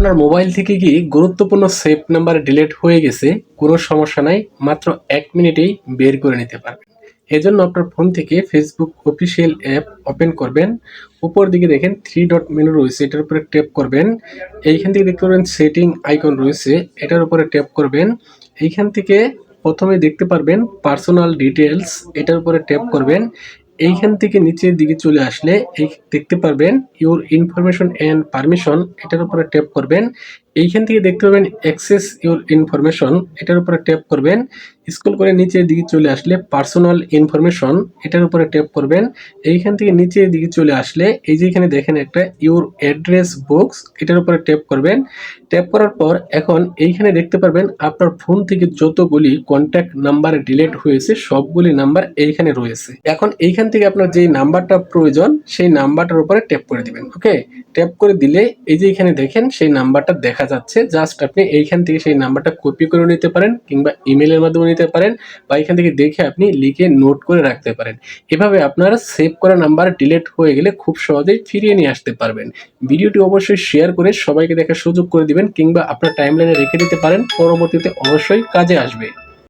আপনার মোবাইল থেকে কি গুরুত্বপূর্ণ সেভ নাম্বার ডিলিট হয়ে গেছে? কোনো সমস্যা নাই, মাত্র এক মিনিটেই বের করে নিতে পারবেন। এজন্য আপনার ফোন থেকে ফেসবুক অফিসিয়াল অ্যাপ ওপেন করবেন। উপর দিকে দেখেন থ্রি ডট মেনু রয়েছে, এটার উপরে ট্যাপ করবেন। এইখান থেকে দেখতে পারবেন সেটিং আইকন রয়েছে, এটার উপরে ট্যাপ করবেন। এইখান থেকে প্রথমে দেখতে পারবেন পার্সোনাল ডিটেলস এটার উপরে ট্যাপ করবেন। এইখান থেকে নিচের দিকে চলে আসলে এই দেখতে পারবেন ইউর ইনফরমেশন অ্যান্ড পারমিশন এটার উপরে ট্যাপ করবেন। এইখান থেকে দেখতে পাবেন অ্যাক্সেস ইউর ইনফরমেশন এটার উপরে ট্যাপ করবেন। স্কুল করে নিচের দিকে চলে আসলে পার্সোনাল ইনফরমেশন এটার উপরে ট্যাপ করবেন। এইখান থেকে নিচের দিকে চলে আসলে এই যে এখানে দেখেন একটা ইউর অ্যাড্রেস বুকস এটার উপরে ট্যাপ করবেন। ট্যাপ করার পর এখন এইখানে দেখতে পারবেন আপনার ফোন থেকে যতগুলি কন্ট্যাক্ট নাম্বার ডিলিট হয়েছে, সবগুলি নাম্বার এইখানে রয়েছে। এখন এইখান থেকে আপনার যেই নাম্বারটা প্রয়োজন, সেই নাম্বারটার উপরে ট্যাপ করে দিবেন ওকে ট্যাপ করে দিলে এই যে এখানে দেখেন সেই নাম্বারটা দেখা যাচ্ছে জাস্ট আপনি এইখান থেকে সেই নাম্বারটা কপি করে নিতে পারেন কিংবা ইমেলের মাধ্যমে নিতে পারেন বা এখান থেকে দেখে আপনি লিখে নোট করে রাখতে পারেন। এভাবে আপনার সেভ করা নাম্বার ডিলেট হয়ে গেলে খুব সহজেই ফিরিয়ে নিয়ে আসতে পারবেন। ভিডিওটি অবশ্যই শেয়ার করে সবাইকে দেখার সুযোগ করে দিবেন কিংবা আপনার টাইমলাইনে রেখে দিতে পারেন, পরবর্তীতে অবশ্যই কাজে আসবে।